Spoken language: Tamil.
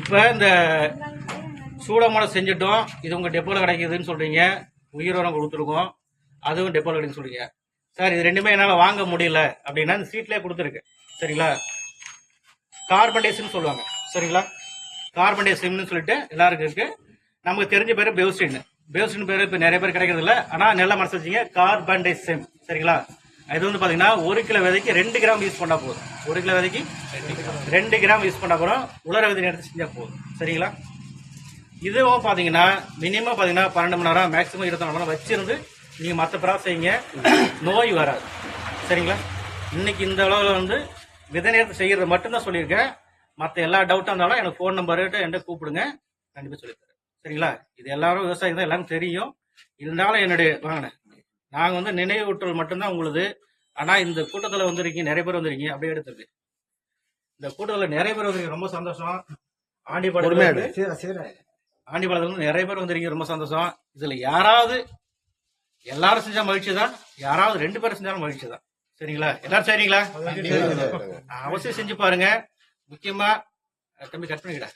இப்போ இந்த சூடமோட செஞ்சுட்டோம். இது உங்கள் டெப்போவில் கிடைக்குதுன்னு சொல்கிறீங்க உயிரோரம் கொடுத்துருக்கோம். அதுவும் டெப்போவில் கிடைக்குன்னு சொல்கிறீங்க சார் இது ரெண்டுமே என்னால் வாங்க முடியல அப்படின்னா இந்த சீட்லேயே கொடுத்துருக்கு. சரிங்களா? கார்பன்டேஸ்ன்னு சொல்லுவாங்க. சரிங்களா? கார்பன்டேசிம்னு சொல்லிட்டு எல்லாருக்கும் இருக்குது நமக்கு தெரிஞ்ச பேர் பெவ்ஸ்டின் பெவ்ஸ்டின் பேர் இப்போ நிறைய பேர் கிடைக்கிறது இல்லை ஆனால் நல்ல மனசு வச்சுங்க. கார்பன்டேசிம் சரிங்களா? இது வந்து பார்த்தீங்கன்னா ஒரு கிலோ விதைக்கு ரெண்டு கிராம் யூஸ் பண்ணால் போதும். ஒரு கிலோ விதைக்கு ரெண்டு கிராம் யூஸ் பண்ணால் போகிறோம் உலர விதை எடுத்து செஞ்சால் போதும். சரிங்களா? இதுவும் பார்த்தீங்கன்னா மினிமம் பார்த்தீங்கன்னா பன்னெண்டு மணி நேரம் மேக்ஸிமம் இருபத்தி நாலு மணி நேரம் வச்சிருந்து நீங்கள் மற்ற ப்ராசஸ் செய்யுங்க நோய் வராது. சரிங்களா? இன்னைக்கு இந்த அளவில் வந்து விதை நேரத்தை செய்கிறது மட்டும்தான் சொல்லியிருக்கேன். மற்ற எல்லா டவுட்டாக இருந்தாலும் எனக்கு ஃபோன் நம்பர் என்கிட்ட கூப்பிடுங்க. கண்டிப்பாக சொல்லித்தரேன் சரிங்களா? இது எல்லாரும் விவசாயம் தான் எல்லாரும் தெரியும். இருந்தாலும் என்னுடைய வாங்கினேன் நாங்கள் வந்து நினைவூட்டல் மட்டும்தான் உங்களுது. ஆனால் இந்த கூட்டத்தில் வந்திருக்கீங்க நிறைய பேர் வந்திருக்கீங்க அப்படியே எடுத்துருக்கு. இந்த கூட்டத்தில் நிறைய பேர் வந்திருக்கீங்க ரொம்ப சந்தோஷம். ஆண்டிப்பாளையத்துல இருந்து நிறைய பேர் வந்திருக்கீங்க ரொம்ப சந்தோஷம். இதுல யாராவது எல்லாரும் செஞ்சா மகிழ்ச்சி தான் யாராவது ரெண்டு பேரும் செஞ்சாலும் மகிழ்ச்சி தான் சரிங்களா? எல்லாரும் சரிங்களா அவசியம் செஞ்சு பாருங்க. முக்கியமா தம்பி கட் பண்ணிக்கிட.